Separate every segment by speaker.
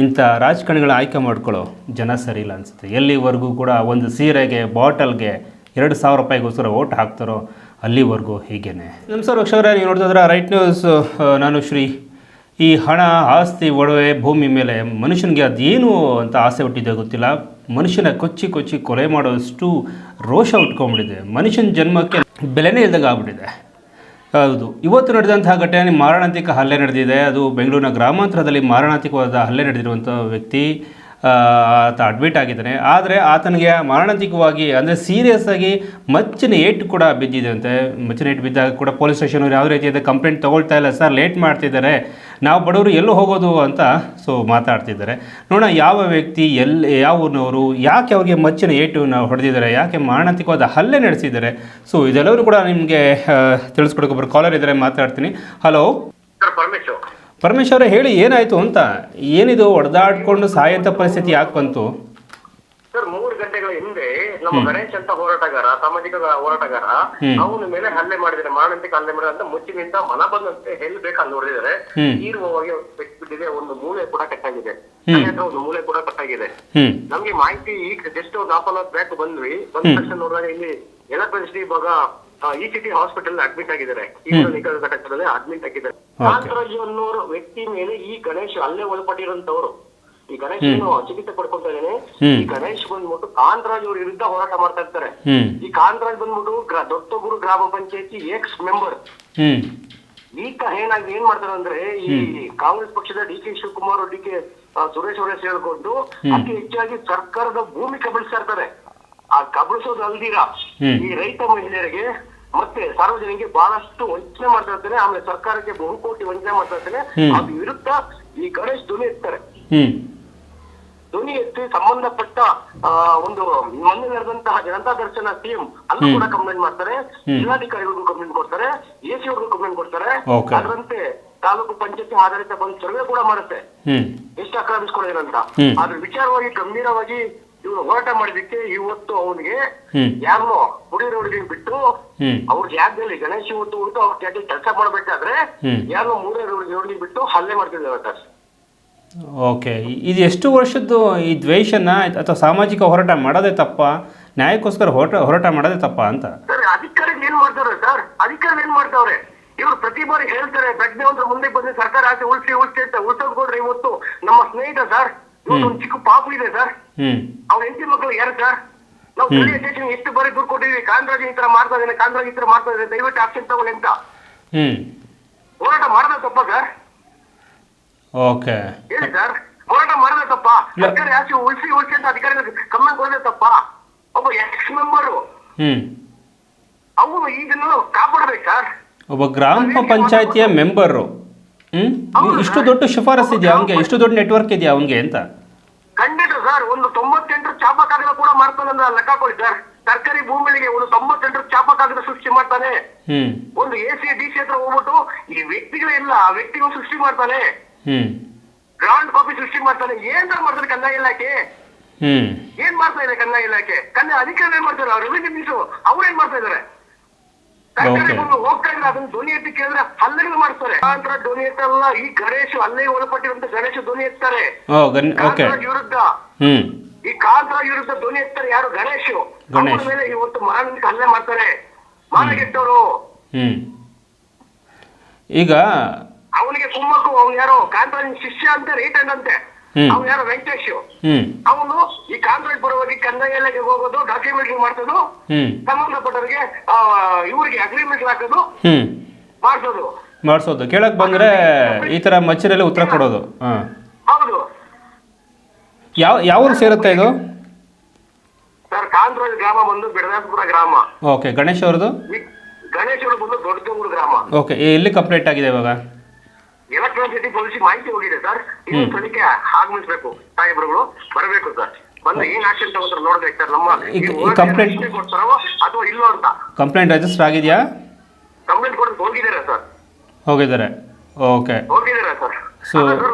Speaker 1: ಇಂಥ ರಾಜಕಾರಣಿಗಳ ಆಯ್ಕೆ ಮಾಡ್ಕೊಳ್ಳೋ ಜನ ಸರಿ ಇಲ್ಲ ಅನಿಸುತ್ತೆ. ಎಲ್ಲಿವರೆಗೂ ಕೂಡ ಒಂದು ಸೀರೆಗೆ, ಬಾಟಲ್ಗೆ ಎರಡು ಸಾವಿರ ರೂಪಾಯಿಗೋಸ್ಕರ ಓಟ್ ಹಾಕ್ತಾರೋ ಅಲ್ಲಿವರೆಗೂ ಹೀಗೇನೆ. ನಮಸ್ಕಾರ ಅಕ್ಷರ ನೀವು ನೋಡ್ತಿದ್ರೆ ರೈಟ್ ನ್ಯೂಸ್ ನಾನು ಶ್ರೀ ಈ ಹಣ ಆಸ್ತಿ ಒಡವೆ ಭೂಮಿ ಮೇಲೆ ಮನುಷ್ಯನಿಗೆ ಅದೇನು ಅಂತ ಆಸೆ ಹುಟ್ಟಿದೆ ಗೊತ್ತಿಲ್ಲ. ಮನುಷ್ಯನ ಕೊಚ್ಚಿ ಕೊಚ್ಚಿ ಕೊಲೆ ಮಾಡೋಷ್ಟು ರೋಷ ಉಟ್ಕೊಂಡ್ಬಿಟ್ಟಿದೆ ಮನುಷ್ಯನ ಜನ್ಮಕ್ಕೆ ಬೆಲೆನೇ ಇಲ್ದಾಗ ಆಗ್ಬಿಟ್ಟಿದೆ. ಹೌದು. ಇವತ್ತು ನಡೆದಂತಹ ಘಟನೆ ಮಾರಣಾಂತಿಕ ಹಲ್ಲೆ ನಡೆದಿದೆ. ಅದು ಬೆಂಗಳೂರಿನ ಗ್ರಾಮಾಂತರದಲ್ಲಿ ಮಾರಣಾಂತಿಕವಾದ ಹಲ್ಲೆ ನಡೆದಿರುವಂಥ ವ್ಯಕ್ತಿ. ಆತ ಅಡ್ಮಿಟ್ ಆಗಿದ್ದಾನೆ. ಆದರೆ ಆತನಿಗೆ ಮಾರಣಾಂತಿಕವಾಗಿ, ಅಂದರೆ ಸೀರಿಯಸ್ ಆಗಿ ಮಚ್ಚಿನ ಏಟು ಕೂಡ ಬಿದ್ದಿದೆ ಅಂತೆ ಮಚ್ಚಿನ ಏಟು ಬಿದ್ದಾಗ ಕೂಡ ಪೊಲೀಸ್ ಸ್ಟೇಷನ್ ಯಾವ ರೀತಿಯಾದ ಕಂಪ್ಲೇಂಟ್ ತೊಗೊಳ್ತಾ ಇಲ್ಲ, ಸರ್ ಲೇಟ್ ಮಾಡ್ತಿದ್ದಾರೆ. ನಾವು ಬಡವರು ಎಲ್ಲೂ ಹೋಗೋದು ಅಂತ ಸೊ ಮಾತಾಡ್ತಿದ್ದಾರೆ. ನೋಡೋಣ, ಯಾವ ವ್ಯಕ್ತಿ ಎಲ್ಲಿ ಯಾವ ಊರಿನವರು, ಯಾಕೆ ಅವ್ರಿಗೆ ಮಚ್ಚಿನ ಏಟು ನಾವು ಹೊಡೆದಿದ್ದಾರೆ, ಯಾಕೆ ಮಾರಣಾಂತಿಕವಾದ ಹಲ್ಲೆ ನಡೆಸಿದ್ದಾರೆ. ಸೊ ಇದೆಲ್ಲರೂ ಕೂಡ ನಿಮಗೆ ತಿಳಿಸ್ಕೊಡಕ್ಕೆ ಒಬ್ಬರು ಕಾಲರ್ ಇದ್ದಾರೆ, ಮಾತಾಡ್ತೀನಿ. ಹಲೋ
Speaker 2: ಪರಮೇಶ್
Speaker 1: ಪರಮೇಶ್ ಅವರೇ ಹೇಳಿ ಏನಾಯ್ತು ಅಂತ? ಏನಿದು ಹೊಡೆದಾಡ್ಕೊಂಡು ಸಾಯಂತ ಪರಿಸ್ಥಿತಿ ಯಾಕೆ ಬಂತು?
Speaker 2: ಸರ್ ಮೂರು ಗಂಟೆಗಳ ಹಿಂದೆ ನಮ್ಮ ಗಣೇಶ್ ಅಂತ ಹೋರಾಟಗಾರ ಸಾಮಾಜಿಕ ಹೋರಾಟಗಾರ ಅವನ ಮೇಲೆ ಹಲ್ಲೆ ಮಾಡಿದ್ರೆ ಮಾನಂತಿಕ ಹಲ್ಲೆ ಮಾಡಿದ್ರೆ ಅಂತ ಮುಚ್ಚಿನಿಂದ ಮನ ಬಂದಂತೆ ಎಲ್ಲಿ ಬೇಕಾ ಅಲ್ಲಿ
Speaker 1: ಈರುವವಾಗಿ.
Speaker 2: ತೀವ್ರವಾಗಿ ಬಿಟ್ಟಿದೆ ಒಂದು ಮೂಲೆ ಕೂಡ ಕಟ್ಟಾಗಿದೆ. ಒಂದು ಮೂಲೆ ಕೂಡ ಕಟ್ಟಾಗಿದೆ. ನಮ್ಗೆ ಮಾಹಿತಿ ಈಗ ಜಸ್ಟ್ ಒಂದು ಹಾಫ್ ಅನ್ ಅವರ್ ಬ್ಯಾಕ್ ಬಂದ್ವಿ. ಬಂದ ತಕ್ಷಣ ನೋಡಿದಾಗ ಇಲ್ಲಿ ಎಲೆಕ್ಟ್ರಿಸಿಟಿ ಇವಾಗ ಇ ಸಿಟಿ ಹಾಸ್ಪಿಟಲ್ ಅಡ್ಮಿಟ್ ಆಗಿದ್ದಾರೆ. ಈ ಘಟಕದಲ್ಲಿ ಅಡ್ಮಿಟ್ ಆಗಿದ್ದಾರೆ. ಕಾಂತರಾಜು ಅನ್ನೋರು ವ್ಯಕ್ತಿ ಮೇಲೆ ಈ ಗಣೇಶ್ ಅಲ್ಲೇ ಒಳಪಟ್ಟಿರೋಂತವ್ರು ಈ ಗಣೇಶ್ ಚಿಕಿತ್ಸೆ ಪಡ್ಕೊಂತ ಇದ್ದಾನೆ. ಈ ಗಣೇಶ್ ಬಂದ್ಬಿಟ್ಟು ಕಾಂತರಾಜ್ ಅವ್ರ ವಿರುದ್ಧ ಹೋರಾಟ ಮಾಡ್ತಾ ಇರ್ತಾರೆ. ಈ ಕಾಂತರಾಜ್ ಬಂದ್ಬಿಟ್ಟು ಗ್ರ- ದೊಡ್ಡಗುರು ಗ್ರಾಮ ಪಂಚಾಯತಿ ಎಕ್ಸ್ ಮೆಂಬರ್ ಈಗ ಏನಾಗಿ ಏನ್ ಮಾಡ್ತಾರೆ ಅಂದ್ರೆ ಈ ಕಾಂಗ್ರೆಸ್ ಪಕ್ಷದ D K Shivakumar D K Suresh ಅವರೇ ಸೇರ್ಕೊಂಡು ಅತಿ ಹೆಚ್ಚಾಗಿ ಸರ್ಕಾರದ ಭೂಮಿ ಕಬಳಿಸ್ತಾ ಇರ್ತಾರೆ. ಆ ಕಬಳಿಸೋದು ಅಲ್ದಿರಾ. ಈ ರೈತ ಮಹಿಳೆಯರಿಗೆ ಮತ್ತೆ ಸಾರ್ವಜನಿಕರಿಗೆ ಬಹಳಷ್ಟು ವಂಚನೆ ಮಾಡ್ತಾ ಇರ್ತಾನೆ ಆಮೇಲೆ ಸರ್ಕಾರಕ್ಕೆ ಬಹುಕೋಟಿ ವಂಚನೆ ಮಾಡ್ತಾ ಇರ್ತಾನೆ. ಅದ್ರ ವಿರುದ್ಧ ಈ ಗಣೇಶ್ ಧ್ವನಿ ಎತ್ತಾರೆ. ಧ್ವನಿ ಎತ್ತಿ ಸಂಬಂಧಪಟ್ಟ ಒಂದು ಮೊನ್ನೆ ನಡೆದಂತಹ ಜನತಾ ದರ್ಶನ ಟೀಮ್ ಅಲ್ಲೂ ಕೂಡ ಕಂಪ್ಲೇಂಟ್ ಮಾಡ್ತಾರೆ. ಜಿಲ್ಲಾಧಿಕಾರಿಗಳಿಗೂ ಕಂಪ್ಲೇಂಟ್ ಕೊಡ್ತಾರೆ. ಎ ಸಿ ಅವ್ರಿಗೂ ಕಂಪ್ಲೇಂಟ್ ಕೊಡ್ತಾರೆ. ಅದರಂತೆ ತಾಲೂಕು ಪಂಚಾಯತಿ ಆಧಾರಿತ ಬಂದು ಸರ್ವೆ ಕೂಡ ಮಾಡುತ್ತೆ. ಎಷ್ಟು ಆಕ್ರಮಿಸ್ಕೊಂಡಿರಂತ
Speaker 1: ಆದ್ರೆ
Speaker 2: ಅದ್ರ ವಿಚಾರವಾಗಿ ಗಂಭೀರವಾಗಿ ಇವ್ರು ಹೋರಾಟ ಮಾಡಿದಕ್ಕೆ ಇವತ್ತು ಅವನಿಗೆ ಯಾರನ್ನೋ ಹುಡುಗರವರಿಗೆ ಬಿಟ್ಟು. ಅವ್ರ ಜಾಗದಲ್ಲಿ ಗಣೇಶ ಇವತ್ತು ಉಂಟು ಅವ್ರ ಜಾಗದಲ್ಲಿ ಕೆಲಸ ಮಾಡ್ಬೇಕಾದ್ರೆ. ಯಾರನ್ನೋ ಮೂರವರಿಗೆ ಬಿಟ್ಟು ಹಲ್ಲೆ ಮಾಡ್ತಿದ್ದಾರೆ ಸರ್.
Speaker 1: ಓಕೆ. ಇದು ಎಷ್ಟು ವರ್ಷದ್ದು ಈ ದ್ವೇಷನ ಅಥವಾ ಸಾಮಾಜಿಕ ಹೋರಾಟ ಮಾಡೋದೇ ತಪ್ಪ ನ್ಯಾಯಕ್ಕೋಸ್ಕರ ಹೋರಾಟ ಹೋರಾಟ ಮಾಡೋದೇ ತಪ್ಪ ಅಂತ?
Speaker 2: ಸರ್ ಅಧಿಕಾರಿಗಳು ಏನ್ ಮಾಡ್ತಾರೆ ಸರ್? ಅಧಿಕಾರಿಗಳು ಏನ್ ಮಾಡ್ತಾವ್ರೆ? ಇವ್ರು ಪ್ರತಿ ಬಾರಿ ಹೇಳ್ತಾರೆ ಪ್ರಜ್ಞೆವಂತರ ಮುಂದೆ ಬಂದು ಸರ್ಕಾರ ಆಸೆ ಉಳಿಸಿ ಉಳಿಸಿ ಅಂತ ಉಳಿಸೋದ್ ಕೊಡ್ರಿ ಇವತ್ತು. ನಮ್ಮ ಸ್ನೇಹಿತ ಸರ್ ಒಂದು ಚಿಕ್ಕ ಪಾಪು ಇದೆ ಸರ್. ಅವ್ರ ಹೆಂಡತಿ ಮಕ್ಕಳು ಯಾರು ಸರ್? ನಾವು ಸ್ಥಳೀಯ ಸ್ಟೇಷನ್ ಎಷ್ಟು ಬಾರಿ ದೂರ ಕೊಟ್ಟಿದ್ವಿ ಕಾಂತರಾಜ್ ಈ ತರ ಮಾಡ್ತಾ ಇದ್ದಾನೆ ಕಾಂತರಾಜ್ ಈ ತರ ಮಾಡ್ತಾ ಇದ್ದಾನೆ ದಯವಿಟ್ಟು ಆಕ್ಷನ್ ತಗೊಳ್ಳಿ ಅಂತ. ಹೋರಾಟ ಮಾಡದ ತಪ್ಪ ಸರ್.
Speaker 1: ಓಕೆ.
Speaker 2: ಹೇಳಿ ಸರ್ ಹೋರಾಟ ಮಾಡದ ತಪ್ಪ. ಸರ್ಕಾರ ಆಸೆ ಉಳಿಸಿ ಉಳಿಸಿ ಅಂತ ಅಧಿಕಾರಿಗಳು ಕಮ್ಮಿ ಕೊಡದೆ ತಪ್ಪ. ಒಬ್ಬ ಎಕ್ಸ್ ಮೆಂಬರ್
Speaker 1: ಹ್ಮ್.
Speaker 2: ಅವನು ಇದನ್ನು ಕಾಪಾಡ್ಬೇಕು ಸರ್.
Speaker 1: ಒಬ್ಬ ಗ್ರಾಮ ಪಂಚಾಯತಿಯ ಮೆಂಬರು ಹ್ಞೂ ಇಷ್ಟು ದೊಡ್ಡ ಶಿಫಾರಸ್ ಇದೆಯಾ ಅವನಿಗೆ? ಇಷ್ಟು ದೊಡ್ಡ ನೆಟ್ವರ್ಕ್ ಇದೆಯಾ ಅವನಿಗೆ ಅಂತ?
Speaker 2: ಖಂಡಿತ ಸರ್. ಒಂದು ತೊಂಬತ್ತೆಂಟು ಚಾಪ ಕಾಗದ ಕೂಡ ಮಾಡ್ತಾನೆ ಅಂತ ಲೆಕ್ಕ ಕೊಡಿ ಸರ್. ಸರ್ಕಾರಿ ಭೂಮಿಗಳಿಗೆ ಒಂದು ತೊಂಬತ್ತೆಂಟು ಚಾಪ ಕಾಗದ ಸೃಷ್ಟಿ ಮಾಡ್ತಾನೆ. ಒಂದು ಎ ಸಿ ಡಿ ಸಿ ಹತ್ರ ಹೋಗ್ಬಿಟ್ಟು ಈ ವ್ಯಕ್ತಿಗಳೇ ಇಲ್ಲ ಆ ವ್ಯಕ್ತಿಗಳು ಸೃಷ್ಟಿ ಮಾಡ್ತಾನೆ. ಗ್ರಾಂಡ್ ಕಾಪಿ ಸೃಷ್ಟಿ ಮಾಡ್ತಾನೆ. ಏನ್ ತರ ಮಾಡ್ತಾರೆ ಕನ್ನಡ ಇಲಾಖೆ? ಏನ್ ಮಾಡ್ತಾ ಇದೆ ಕನ್ನಡ ಇಲಾಖೆ? ಕನ್ನಡ ಅಧಿಕಾರ ಏನ್ ಮಾಡ್ತಾರೆ ಅವ್ರು ರೆವಿನ್ಯೂ ಮಿನಿಸ್ಟರ್ ಅವ್ರು ಏನ್ ಮಾಡ್ತಾ ಇದಾರೆ? ಭೂಮಿ ಹೋಗ್ತಾ ಇದ್ರೆ ಅದನ್ನ ಧ್ವನಿ ಎತ್ತಿ ಕೇಳಿದ್ರೆ ಹಲ್ಲೆಗಳು ಮಾಡ್ತಾರೆ. ಕಾಂತರ ಧ್ವನಿ ಎತ್ತಲ್ಲ ಈ ಗಣೇಶ್ ಹಲ್ಲೆಗೆ ಒಳಪಟ್ಟಿರುವಂತ ಗಣೇಶ ಧ್ವನಿ ಎತ್ತಾರೆ.
Speaker 1: ಓ ಗನ್ ಓಕೆ
Speaker 2: ಕಾಂತರಾಜ್ ವಿರುದ್ಧ.
Speaker 1: ಹ್ಮ್.
Speaker 2: ಈ ಕಾಂತರಾಜ್ ವಿರುದ್ಧ ಧ್ವನಿ ಎತ್ತಾರೆ ಯಾರು? ಗಣೇಶ್.
Speaker 1: ಗಣೇಶ್.
Speaker 2: ಅವ್ರ ಮೇಲೆ ಇವತ್ತು ಮಾನವಿಕ ಹಲ್ಲೆ ಮಾಡ್ತಾರೆ. ಮಾನಗೆಟ್ಟವರು.
Speaker 1: ಹ್ಞೂ ಈಗ
Speaker 2: ಅವನಿಗೆ ಕುಮ್ಮಕ್ಕು ಅವ್ನು ಯಾರೋ ಕಾಂತರಾಜ್ ಶಿಷ್ಯ ಅಂತ ರೈತ ಅಂತೆ
Speaker 1: ಹ್ಮ್.
Speaker 2: ಅವ್ನು ಯಾರು ವೆಂಕಟೇಶ್. ಅವನು ಈ ಕಾಂಗ್ರೆಸ್ ಪರವಾಗಿ ಕಂದಾಯ ಹೋಗೋದು ಡಾಕ್ಯುಮೆಂಟ್ ಮಾಡ್ಸೋದು ಸಂಬಂಧಪಟ್ಟವರಿಗೆ ಆ, ಇವ್ರಿಗೆ ಅಗ್ರಿಮೆಂಟ್ ಹಾಕೋದು ಮಾಡಿಸೋದು.
Speaker 1: ಮಾಡ್ಸೋದು. ಕೇಳಕ್ಕೆ ಬಂದ್ರೆ ಈ ತರ ಮಚ್ಚರಲ್ಲಿ ಉತ್ತರ ಕೊಡೋದು.
Speaker 2: ಹೌದು.
Speaker 1: ಯಾವ ಯಾವ ಸೇರುತ್ತೆ ಇದು?
Speaker 2: ಸರ್ ಕಾಂತರಾಜ್ ಗ್ರಾಮ ಬಂದು ಬಿಡದಾಪುರ ಗ್ರಾಮ.
Speaker 1: ಓಕೆ ಗಣೇಶ್ ಅವ್ರದ್ದು?
Speaker 2: ಗಣೇಶ್ ಗಣೇಶರು ಬಂದು ದೊಡ್ಡದೂರು ಗ್ರಾಮ.
Speaker 1: ಓಕೆ ಎಲ್ಲಿ ಕಂಪ್ಲೀಟ್ ಆಗಿದೆ ಇವಾಗ?
Speaker 2: ಎಲೆಕ್ಟ್ರಾನಿಕ್ ಸಿಟಿ ಪೊಲೀಸ್ ಮಾಹಿತಿ ಹೋಗಿದೆ ಸರ್ ಇನ್ನು ತನಿಖೆ ಆಗಮಿಸ್ಬೇಕು ಸಾಹೇಬ್ರುಗಳು ಬರಬೇಕು ಸರ್ ಬಂದು ಏನ್ ಆಕ್ಷನ್ ತಗೋತಾರೆ ನೋಡ್ಬೇಕು ಸರ್ ನಮ್ಮ
Speaker 1: complaint-
Speaker 2: ಕೊಡ್ತಾರೋ ಅಥವಾ ಇಲ್ಲೋ ಅಂತ.
Speaker 1: ಕಂಪ್ಲೇಂಟ್ ರಿಜಿಸ್ಟರ್ ಆಗಿದೆಯಾ?
Speaker 2: ಕಂಪ್ಲೇಂಟ್ ಕೊಡೋದು ಹೋಗಿದ್ದಾರೆ ಸರ್
Speaker 1: ಹೋಗಿದ್ದಾರೆ. ಓಕೆ
Speaker 2: ಹೋಗಿದ್ದಾರೆ ಸರ್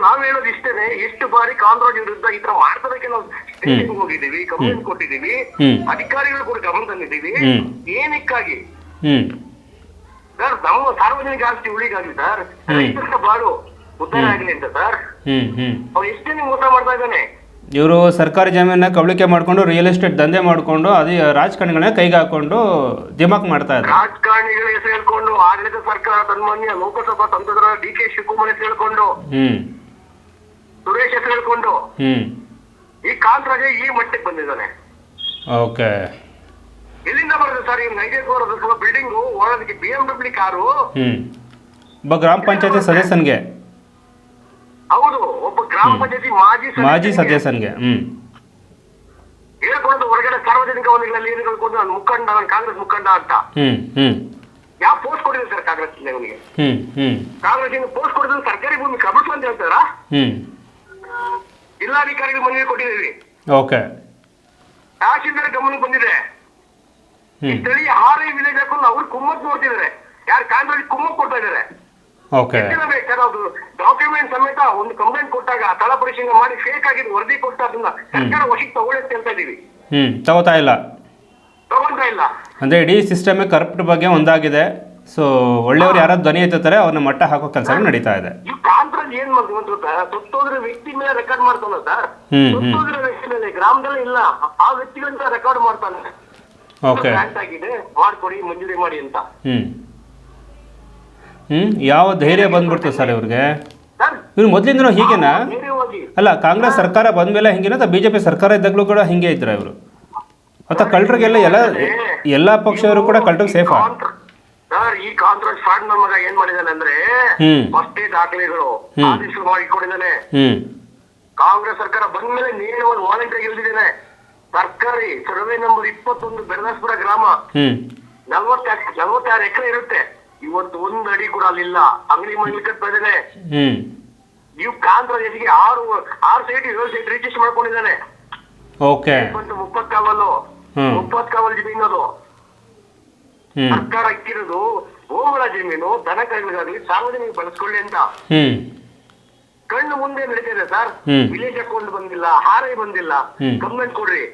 Speaker 2: ನಾವ್ ಹೇಳೋದು ಇಷ್ಟೇನೆ ಎಷ್ಟು ಬಾರಿ ಕಾಂಗ್ರೆಸ್ ವಿರುದ್ಧ ಈ ತರ ಮಾಡ್ತದಕ್ಕೆ ನಾವು ಸ್ಟೇಷನ್ಗೆ ಹೋಗಿದ್ದೀವಿ ಕಂಪ್ಲೇಂಟ್ ಕೊಟ್ಟಿದ್ದೀವಿ. ಅಧಿಕಾರಿಗಳು ಕೂಡ ಗಮನ ತಂದಿದ್ದೀವಿ. ಏನಕ್ಕಾಗಿ? ಸರ್ ನಮ್ಮ ಸಾರ್ವಜನಿಕ ಆಸ್ತಿ ಉಳಿಗಾಗಿ ಸರ್. ರೈತರ ಬಾಳು ಉದ್ಧಾರ ಆಗಲಿ ಅಂತ ಸರ್. ಅವ್ರು ಎಷ್ಟೇ ಮೋಸ ಮಾಡ್ತಾ ಇದ್ದಾನೆ.
Speaker 1: ಇವರು ಸರ್ಕಾರಿ ಜಮೀನ ಕಬಳಿಕೆ ಮಾಡ್ಕೊಂಡು ರಿಯಲ್ ಎಸ್ಟೇಟ್ ದಂಧೆ ಮಾಡ್ಕೊಂಡು ಅದೇ ರಾಜಕಾರಣಿಗಳನ್ನ ಕೈಗೆ ಹಾಕೊಂಡು ದಿಮಾಕ್ ಮಾಡ್ತಾ ಇದ್ದಾರೆ.
Speaker 2: ರಾಜಕಾರಣಿಗಳ ಹೆಸರು ಹೇಳ್ಕೊಂಡು ಆಡಳಿತ ಸರ್ಕಾರ ತನ್ಮಾನ್ಯ ಲೋಕಸಭಾ ಸಂಸದರ ಡಿ ಕೆ ಶಿವಕುಮಾರ್ ಹೆಸರು ಹೇಳ್ಕೊಂಡು
Speaker 1: ಹ್ಞೂ
Speaker 2: ಸುರೇಶ್ ಹೆಸರು ಹೇಳ್ಕೊಂಡು
Speaker 1: ಹ್ಮ್.
Speaker 2: ಈ ಕಾಂತರಾಜ ಈ ಮಟ್ಟಕ್ಕೆ ಬಂದಿದ್ದಾನೆ.
Speaker 1: ಓಕೆ.
Speaker 2: ಎಲ್ಲಿಂದ ಬರುತ್ತೆ ಸರ್? ಈ ನೈಜೇಶ್ವರದ ಬಿಲ್ಡಿಂಗ್ ಓಡೋದಕ್ಕೆ ಬಿ ಎಂ ಡಬ್ಲ್ಯೂ ಕಾರು.
Speaker 1: ಒಬ್ಬ ಗ್ರಾಮ ಪಂಚಾಯತಿ ಸದಸ್ಯನ್ಗೆ.
Speaker 2: ಹೌದು ಒಬ್ಬ ಗ್ರಾಮ ಪಂಚಾಯತಿ ಮಾಜಿ
Speaker 1: ಮಾಜಿ
Speaker 2: ಸದಸ್ಯನ್ಗೆ
Speaker 1: ಹ್ಮ್.
Speaker 2: ಹೇಳ್ಕೊಂಡು ಹೊರಗಡೆ ಸಾರ್ವಜನಿಕ ವಲಯಗಳಲ್ಲಿ ಏನು ಹೇಳ್ಕೊಂಡು ನಾನು ಮುಖಂಡ ನಾನು ಕಾಂಗ್ರೆಸ್ ಮುಖಂಡ ಅಂತ.
Speaker 1: ಹ್ಮ್ ಹ್ಮ್.
Speaker 2: ಯಾವ ಪೋಸ್ಟ್ ಕೊಟ್ಟಿದೆ ಸರ್ ಕಾಂಗ್ರೆಸ್ ಅವನಿಗೆ
Speaker 1: ಹ್ಮ್ ಹ್ಮ್.
Speaker 2: ಕಾಂಗ್ರೆಸ್ ಇಂದ ಪೋಸ್ಟ್ ಕೊಡಿದ್ರು ಸರ್ಕಾರಿ ಭೂಮಿ ಕಬಿಟ್ಟು ಅಂತ ಹೇಳ್ತಾರಾ?
Speaker 1: ಹ್ಮ್.
Speaker 2: ಜಿಲ್ಲಾಧಿಕಾರಿಗಳು ಮನವಿ ಕೊಟ್ಟಿದ್ದೀವಿ.
Speaker 1: ಓಕೆ.
Speaker 2: ತಹಶೀಲ್ದಾರ್ ಗಮನಕ್ಕೆ ಬಂದಿದೆ. ಈ ಹಾರೈ ವಿಲೇಜ್ ಹಾಕೊಂಡು ಅವ್ರು ಕುಮ್ಮಕ್ ನೋಡ್ತಿದ್ದಾರೆ ಯಾರು ಕಾಂಗ್ರೆಸ್ ಕುಮ್ಮಕ್ ಕೊಡ್ತಾ ಇದಾರೆ
Speaker 1: ಓಕೆ.
Speaker 2: ಸರ್ ಅದು ಡಾಕ್ಯುಮೆಂಟ್ ಸಮೇತ ಒಂದು ಕಂಪ್ಲೇಂಟ್ ಕೊಟ್ಟಾಗ ಸ್ಥಳ ಪರಿಶೀಲನೆ ಮಾಡಿ ಫೇಕ್ ಆಗಿದ್ದು ವರದಿ ಕೊಟ್ಟ ಅದನ್ನ ಸರ್ಕಾರ ವಶಕ್ಕೆ ತಗೊಳ್ಳಕ್ಕೆ ಅಂತ ಇದೀವಿ.
Speaker 1: ಹ್ಮ್. ತಗೋತಾ ಇಲ್ಲ.
Speaker 2: ತಗೊಂತಾ ಇಲ್ಲ.
Speaker 1: ಅಂದ್ರೆ ಇಡೀ ಸಿಸ್ಟಮೇ ಕರಪ್ಟ್ ಬಗ್ಗೆ ಒಂದಾಗಿದೆ. ಸೊ ಒಳ್ಳೆಯವ್ರು ಯಾರಾದ್ರು ಧ್ವನಿ ಎತ್ತುತ್ತಾರೆ ಅವ್ರನ್ನ ಮಟ್ಟ ಹಾಕೋ ಕೆಲಸ ನಡೀತಾ ಇದೆ.
Speaker 2: ಈ ಏನ್ ಮಾಡ್ತೀವಿ ಅಂತ ಗೊತ್ತಾ? ವ್ಯಕ್ತಿ ಮೇಲೆ ರೆಕಾರ್ಡ್ ಮಾಡ್ತಾನೆ ಸರ್.
Speaker 1: ಹ್ಮ್, ಹ್ಮ್.
Speaker 2: ಸತ್ತೋದ್ರೆ ವ್ಯಕ್ತಿ ಮೇಲೆ ಗ್ರಾಮದಲ್ಲಿ ಇಲ್ಲ. ಆ ವ್ಯಕ್ತಿಗಳಿಂದ ರೆಕಾರ್ಡ್ ಮಾಡ್ತಾನೆ.
Speaker 1: ಓಕೆ.
Speaker 2: ಆಗಿದೆ ಮಾಡ್ಕೊಡಿ ಮಂಜೂರಿ ಮಾಡಿ ಅಂತ.
Speaker 1: ಹ್ಞೂ ಹ್ಞೂ ಯಾವ ಧೈರ್ಯ ಬಂದ್ಬಿಡ್ತು ಸರ್ ಇವ್ರಿಗೆ? ಇವ್ರು ಮೊದಲಿಂದನೂ ಹೀಗೇನಾ?
Speaker 2: ನೇರವಾಗಿ
Speaker 1: ಅಲ್ಲ ಕಾಂಗ್ರೆಸ್ ಸರ್ಕಾರ ಬಂದ ಮೇಲೆ ಹಿಂಗೇನ? ಅಥವಾ ಬಿ ಜೆ ಪಿ ಸರ್ಕಾರ ಇದ್ದಾಗಲೂ ಕೂಡ ಹಿಂಗೆ ಇದ್ರ ಇವರು? ಅಥವಾ ಕಳ್ಳರಿಗೆಲ್ಲ ಎಲ್ಲ ಎಲ್ಲ ಪಕ್ಷವರು ಕೂಡ ಕಳ್ಳರಿಗೆ ಸೇಫಾ?
Speaker 2: ಸರ್ ಈ ಕಾಂಗ್ರೆಸ್ ಫ್ರಾಡ್ ಮಗ ಏನ್ ಮಾಡಿದಾನೆ ಅಂದ್ರೆ
Speaker 1: ಹ್ಮ್.
Speaker 2: ಫಸ್ಟೇ ದಾಖಲೆಗಳು
Speaker 1: ಹ್ಮ್.
Speaker 2: ಆದೇಶ ಮಾಡಿಕೊಂಡಿದ್ದಾನೆ
Speaker 1: ಹ್ಞೂ
Speaker 2: ಕಾಂಗ್ರೆಸ್ ಸರ್ಕಾರ ಬಂದ ಮೇಲೆ ಒಂದು ವಾಲಂಟಿಯರ್ ಇಳಿದಿದ್ದೇನೆ ಸರ್ಕಾರಿ ಸರ್ವೆ ನಂಬರ್ ಇಪ್ಪತ್ತೊಂದು ಬೆರದಾಸ್ಪುರ ಗ್ರಾಮ.
Speaker 1: ಹ್ಞೂ
Speaker 2: ನಲ್ವತ್ತ ನಲ್ವತ್ತಾರು ಎಕರೆ ಇರುತ್ತೆ. ಇವತ್ತು ಒಂದ್ ಅಡಿ ಕೂಡ ಅಲ್ಲಿಲ್ಲ. ಅಂಗಡಿ
Speaker 1: ಹ್ಞೂ
Speaker 2: ನೀವು ಕಾಂತ್ರ ಜೊತೆಗೆ ಆರು ಆರು ಸೈಟ್ ಏಳು ಸೈಟ್ ರಿಜಿಸ್ಟರ್ ಮಾಡ್ಕೊಂಡಿದ್ದಾನೆ.
Speaker 1: ಓಕೆ.
Speaker 2: ಮುಪ್ಪತ್ ಕಾವಲು.
Speaker 1: ಹ್ಮ್.
Speaker 2: ಮುಪ್ಪತ್ ಕಾವಲ್ ಜಮೀನು ಅದು. ಸರ್ಕಾರ ಇಕ್ಕಿರೋದು ಗೋಗಳ ಜಮೀನು ದನ ಸಾರ್ವಜನಿಕ ಬಳಸ್ಕೊಳ್ಳಿ ಅಂತ. ಕಣ್ಣು ಮುಂದೆ ನಡೀತಿದೆ ಸರ್. ವಿಲೇಜ್ ಅಕೌಂಟ್ ಬಂದಿಲ್ಲ ಹಾರೈ ಬಂದಿಲ್ಲ. ಕಂಪ್ಲೇಂಟ್ ಕೊಡ್ರಿ.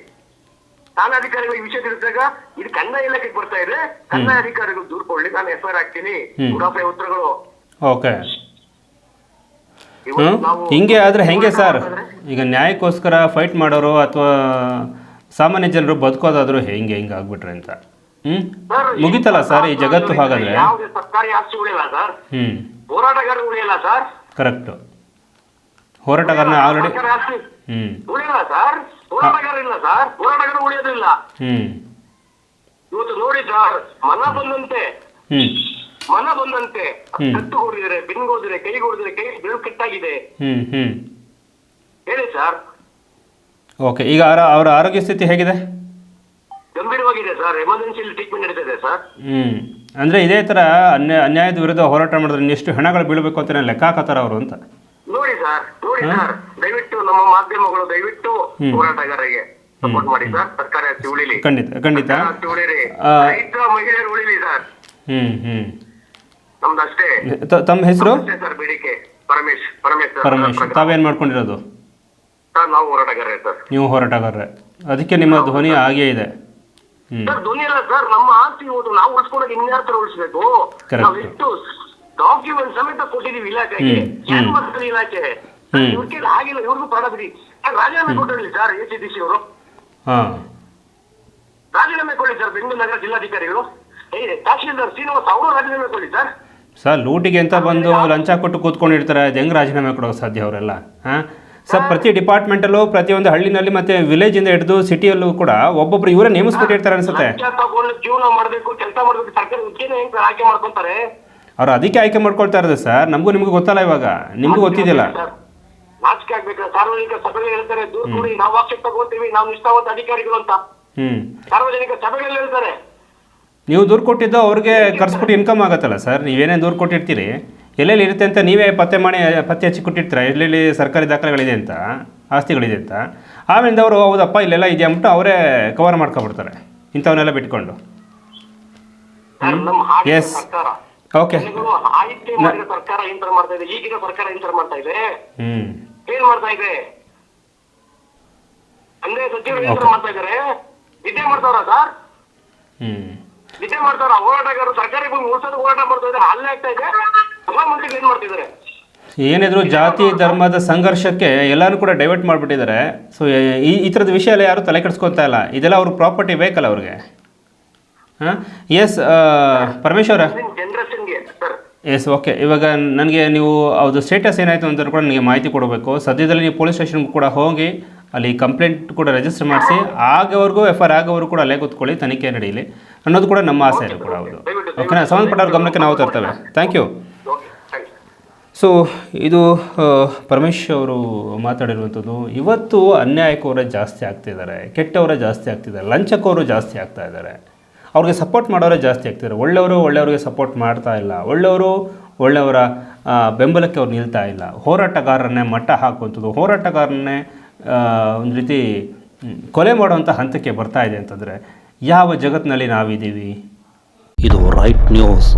Speaker 2: ಅಧಿಕಾರಿಗಳು ಈ ವಿಷಯ ತಿಳಿಸಿದಾಗ ಇದು ಕಂದಾಯ ಇಲಾಖೆಗೆ ಬರ್ತಾ ಇದೆ. ಕಂದಾಯ ಅಧಿಕಾರಿಗಳು ದೂರ ಕೊಡ್ಲಿ ನಾನು ಎಫ್ ಐ ಹಾಕ್ತೀನಿ. ಉಡಾಫೆ ಉತ್ತರಗಳು.
Speaker 1: ಓಕೆ. ಹಿಂಗೆ ಆದ್ರೆ ಹೆಂಗೆ ಸರ್? ಈಗ ನ್ಯಾಯಕ್ಕೋಸ್ಕರ ಫೈಟ್ ಮಾಡೋರು ಅಥವಾ ಸಾಮಾನ್ಯ ಜನರು ಬದುಕೋದಾದ್ರು ಹೆಂಗೆ ಹಿಂಗ ಆಗ್ಬಿಟ್ರೆ ಅಂತ?
Speaker 2: ಹ್ಮ್?
Speaker 1: ಮುಗೀತಲ್ಲ ಸರ್ ಈ ಜಗತ್ತು ಹಾಗಾದ್ರೆ?
Speaker 2: ಹೋರಾಟಗಾರರು
Speaker 1: ಕರೆಕ್ಟು ಹೋರಾಟಗಾರನ ಆಲ್ರೆಡಿ ಹ್ಮ್.
Speaker 2: ಉಳಿಯಲ್ಲ ಸರ್ ಹೋರಾಟಗಾರ ಇಲ್ಲ ಸರ್ ಹೋರಾಟಗಾರ ಉಳಿಯೋದಿಲ್ಲ.
Speaker 1: ಹ್ಮ್.
Speaker 2: ಇವತ್ತು ನೋಡಿ ಸರ್ ಮನ ಬಂದಂತೆ.
Speaker 1: ಹ್ಞೂ
Speaker 2: ಮನ ಬಂದಂತೆ.
Speaker 1: ಹ್ಮ್.
Speaker 2: ಕತ್ತು ಹೊಡಿದ್ರೆ ಬೆನ್ನಿಗೆ ಹೊಡಿದ್ರೆ ಕೈಗೆ ಹೊಡಿದ್ರೆ ಕೈ ಬೆಳು ಕೆಟ್ಟಾಗಿದೆ.
Speaker 1: ಹ್ಮ್ ಹ್ಮ್.
Speaker 2: ಹೇಳಿ ಸರ್.
Speaker 1: ಓಕೆ ಈಗ ಅವರ ಅವರ ಆರೋಗ್ಯ ಸ್ಥಿತಿ ಹೇಗಿದೆ?
Speaker 2: ಗಂಭೀರವಾಗಿದೆ ಸರ್. ಎಮರ್ಜೆನ್ಸಿ ಟ್ರೀಟ್ಮೆಂಟ್ ನಡೀತಿದೆ ಸರ್.
Speaker 1: ಹ್ಮ್. ಅಂದ್ರೆ ಇದೇ ತರ ಅನ್ಯ ಅನ್ಯಾಯದ ವಿರುದ್ಧ ಹೋರಾಟ ಮಾಡಿದ್ರೆ ಇನ್ನೆಷ್ಟು ಹಣಗಳು ಬೀಳಬೇಕು ಅಂತ ಲೆಕ್ಕ ಹಾಕತಾರ ಅವರು ಅಂತ.
Speaker 2: ನೋಡಿ ಸರ್ ನೋಡಿ ಸರ್. ದಯವಿಟ್ಟು ನಮ್ಮ ಮಾಧ್ಯಮಗಳು ದಯವಿಟ್ಟು. ಹೋರಾಟಗಾರರಿಗೆ ಸಪೋರ್ಟ್ ಮಾಡಿ ಸರ್. ಸರ್ಕಾರಿ ಉಳಿಲಿ.
Speaker 1: ಖಂಡಿತ ಖಂಡಿತ.
Speaker 2: ಉಳಿರಿ. ರೈತ ಮಹಿಳೆಯರು ಉಳಿಲಿ ಸರ್.
Speaker 1: ಹ್ಮ್ ಹ್ಮ್.
Speaker 2: ನಮ್ದಷ್ಟೇ.
Speaker 1: ತಮ್ಮ ಹೆಸರು?
Speaker 2: ಸರ್ ಬೇಡಿಕೆ. ಪರಮೇಶ್ ಪರಮೇಶ್
Speaker 1: ಪರಮೇಶ್. ತಾವೇನ್ ಮಾಡ್ಕೊಂಡಿರೋದು?
Speaker 2: ಸರ್ ನಾವು ಹೋರಾಟಗಾರರೇ ಸರ್.
Speaker 1: ನೀವು ಹೋರಾಟಗಾರರೇ. ಅದಕ್ಕೆ ನಿಮ್ಮ ಧ್ವನಿ ಹಾಗೇ ಇದೆ.
Speaker 2: ಸರ್ ಧ್ವನಿ ಅಲ್ಲ ಸರ್. ನಮ್ಮ ಆಸ್ತಿ ಇವತ್ತು ನಾವು ಉಳಿಸ್ಕೊಂಡಾಗ ಇನ್ಯಾರ ತರ ಉಳಿಸ್ಬೇಕು? ನಾವು ಎಷ್ಟು ಡಾಕ್ಯುಮೆಂಟ್ ಸಮೇತ ಕೊಟ್ಟಿದೀವಿ
Speaker 1: ಇಲಾಖೆ
Speaker 2: ಏನ್ ಮಾಡ್ತಾರೆ ಇಲಾಖೆ? ಇವ್ರಿಗೆ ಆಗಿಲ್ಲ ಇವ್ರಿಗೂ ಪ್ರಾಣ ಬಿಡಿ. ರಾಜೀನಾಮೆ ಕೊಟ್ಟಿರಲಿ sir A C D C ಅವರು. ರಾಜೀನಾಮೆ ಕೊಡಿ ಸರ್ ಬೆಂಗಳೂರು ನಗರ ಜಿಲ್ಲಾಧಿಕಾರಿಗಳು. ತಹಶೀಲ್ದಾರ್ ಶ್ರೀನಿವಾಸ್ ಅವರು ರಾಜೀನಾಮೆ ಕೊಡಿ ಸರ್
Speaker 1: ಸರ್ ಲೂಟಿಗೆ ಅಂತ ಬಂದು ಲಂಚ ಕೊಟ್ಟು ಕೂತ್ಕೊಂಡಿರ್ತಾರೆ ಅದು ಹೆಂಗೆ ರಾಜೀನಾಮೆ ಕೊಡೋಕೆ ಸಾಧ್ಯ ಅವರೆಲ್ಲ? ಹಾಂ? ಸರ್ ಪ್ರತಿ ಡಿಪಾರ್ಟ್ಮೆಂಟಲ್ಲೂ ಪ್ರತಿಯೊಂದು ಹಳ್ಳಿನಲ್ಲಿ ಮತ್ತೆ ವಿಲೇಜ್ ಇಂದ ಹಿಡಿದು ಸಿಟಿಯಲ್ಲೂ ಕೂಡ ಒಬ್ಬೊಬ್ರು ಇವರೇ ನೇಮಿಸ್ಬಿಟ್ಟಿರ್ತಾರೆ ಅನ್ಸುತ್ತೆ.
Speaker 2: ಜೀವನ ಮಾಡಬೇಕು ಕೆಲಸ ಮಾಡಬೇಕು ಸರ್ಕಾರ ಆಯ್ಕೆ ಮಾಡ್ಕೊಂತಾರೆ.
Speaker 1: ಅವ್ರು ಅದಕ್ಕೆ ಆಯ್ಕೆ ಮಾಡ್ಕೊಳ್ತಾ ಇರೋದು ಸರ್? ನಮಗೂ ನಿಮಗೂ ಗೊತ್ತಲ್ಲ ಇವಾಗ. ನಿಮಗೂ ಗೊತ್ತಿದೆಯಲ್ಲ
Speaker 2: ನಾಚಿಕೆ ಸಾರ್ವಜನಿಕ ಹೇಳ್ತಾರೆ ದೂರ ಕೊಡಿ ನಾವು ಆಕ್ಷೇಪ ತಗೋತೀವಿ ನಾವು ನಿಷ್ಠಾವಂತ ಅಧಿಕಾರಿಗಳು ಅಂತ.
Speaker 1: ಹ್ಞೂ
Speaker 2: ಸಾರ್ವಜನಿಕ ಸಭೆಗಳಲ್ಲಿ ಹೇಳ್ತಾರೆ.
Speaker 1: ನೀವು ದೂರು ಕೊಟ್ಟಿದ್ದು ಅವ್ರಿಗೆ ಕರ್ಸ್ಬಿಟ್ಟು ಇನ್ಕಮ್ ಆಗುತ್ತಲ್ಲ ಸರ್? ನೀವೇನೇ ದೂರು ಕೊಟ್ಟಿರ್ತೀರಿ? ಎಲ್ಲೆಲ್ಲಿ ಇರುತ್ತೆ ಅಂತ ನೀವೇ ಪತ್ತೆ ಮಾಡಿ ಪತ್ತೆ ಹಚ್ಚಿ ಕೊಟ್ಟಿರ್ತೀರ? ಎಲ್ಲೆಲ್ಲಿ ಸರ್ಕಾರಿ ದಾಖಲೆಗಳಿದೆ ಅಂತ ಆಸ್ತಿಗಳಿದೆ ಅಂತ. ಆಮೇಲೆ ಅವರು ಹೌದಪ್ಪ ಇಲ್ಲೆಲ್ಲ ಇದೆ ಅಂದ್ಬಿಟ್ಟು ಅವರೇ ಕವರ್ ಮಾಡ್ಕೊಬಿಡ್ತಾರೆ ಇಂಥವನ್ನೆಲ್ಲ ಬಿಟ್ಕೊಂಡು.
Speaker 2: ಸರ್,
Speaker 1: ಓಕೆ
Speaker 2: ಆಯ್ಕೆ ಮಾಡಿದ ಸರ್ಕಾರ ಏನ್ ತರ ಮಾಡ್ತಾ ಇದೆ ಈಗಿನ ಸರ್ಕಾರ ಏನ್ ತರ ಮಾಡ್ತಾ ಇದೆ.
Speaker 1: ಹ್ಮ್.
Speaker 2: ಏನ್ ಮಾಡ್ತಾ ಇದೆ? ಅಂದ್ರೆ ಸಚಿವರು ಏನ್ ತರ ಮಾಡ್ತಾ ಇದಾರೆ? ನಿದ್ದೆ ಮಾಡ್ತಾವ್ರ ಸರ್?
Speaker 1: ಹ್ಮ್.
Speaker 2: ನಿದ್ದೆ ಮಾಡ್ತಾರ ಹೋರಾಟಗಾರರು ಸರ್ಕಾರಿ ಭೂಮಿ ಉಳಿಸೋದು ಹೋರಾಟ ಮಾಡ್ತಾ ಇದ್ರೆ ಅಲ್ಲೇ ಆಗ್ತಾ ಇದೆ. ಪ್ರಧಾನಮಂತ್ರಿ ಏನ್ ಮಾಡ್ತಿದ್ದಾರೆ
Speaker 1: ಏನಿದ್ರು ಜಾತಿ ಧರ್ಮದ ಸಂಘರ್ಷಕ್ಕೆ ಎಲ್ಲಾನು ಕೂಡ ಡೈವರ್ಟ್ ಮಾಡ್ಬಿಟ್ಟಿದ್ದಾರೆ ಸೊ ಈ ಈ ಥರದ ವಿಷಯ ಎಲ್ಲ ಯಾರು ತಲೆ ಕೆಡಿಸ್ಕೊತಾ ಇಲ್ಲ. ಇದೆಲ್ಲ ಅವ್ರ ಪ್ರಾಪರ್ಟಿ ಬೇಕಲ್ಲ ಅವ್ರಿಗೆ? ಹಾಂ? ಎಸ್ ಪರಮೇಶ್ವರ. ಎಸ್ ಓಕೆ ಇವಾಗ ನನಗೆ ನೀವು ಅದು ಸ್ಟೇಟಸ್ ಏನಾಯಿತು ಅಂತ ಕೂಡ ನನಗೆ ಮಾಹಿತಿ ಕೊಡಬೇಕು. ಸದ್ಯದಲ್ಲಿ ನೀವು ಪೊಲೀಸ್ ಸ್ಟೇಷನ್ಗೆ ಕೂಡ ಹೋಗಿ, ಅಲ್ಲಿ ಕಂಪ್ಲೇಂಟ್ ಕೂಡ ರಿಜಿಸ್ಟರ್ ಮಾಡಿಸಿ, ಆಗವರೆಗೂ ಎಫ್ ಆರ್ ಆಗೋವರೆಗೂ ಕೂಡ ಅಲ್ಲೇ ಕೂತ್ಕೊಳ್ಳಿ, ತನಿಖೆ ನಡೀಲಿ. ಅನ್ನೋದು ಕೂಡ ನಮ್ಮ ಆಸೆ ಇದೆ ಕೂಡ ಹೌದು. ಓಕೆನಾ ಸಂಬಂಧಪಟ್ಟವ್ರ ಗಮನಕ್ಕೆ ನಾವು ತರ್ತೇವೆ. ಥ್ಯಾಂಕ್ ಯು ಸೊ ಇದು ಪರಮೇಶ್ ಅವರು ಮಾತಾಡಿರುವಂಥದ್ದು, ಇವತ್ತು ಅನ್ಯಾಯಕ್ಕವರೇ ಜಾಸ್ತಿ ಆಗ್ತಿದ್ದಾರೆ, ಕೆಟ್ಟವರೇ ಜಾಸ್ತಿ ಆಗ್ತಿದ್ದಾರೆ ಲಂಚಕ್ಕವರು ಜಾಸ್ತಿ ಆಗ್ತಾ ಇದ್ದಾರೆ. ಅವ್ರಿಗೆ ಸಪೋರ್ಟ್ ಮಾಡೋರೇ ಜಾಸ್ತಿ ಆಗ್ತಿದ್ದಾರೆ ಒಳ್ಳೆಯವರು ಒಳ್ಳೆಯವ್ರಿಗೆ ಸಪೋರ್ಟ್ ಮಾಡ್ತಾ ಇಲ್ಲ. ಒಳ್ಳೆಯವರು ಒಳ್ಳೆಯವರ ಬೆಂಬಲಕ್ಕೆ ಅವ್ರು ನಿಲ್ತಾ ಇಲ್ಲ. ಹೋರಾಟಗಾರರನ್ನೇ ಮಟ್ಟ ಹಾಕುವಂಥದ್ದು. ಹೋರಾಟಗಾರನ್ನೇ ಒಂದು ರೀತಿ ಕೊಲೆ ಮಾಡುವಂಥ ಹಂತಕ್ಕೆ ಬರ್ತಾ ಇದೆ ಅಂತಂದರೆ ಯಾವ ಜಗತ್ತಿನಲ್ಲಿ ನಾವಿದ್ದೀವಿ?
Speaker 3: ಇದು ರೈಟ್ ನ್ಯೂಸ್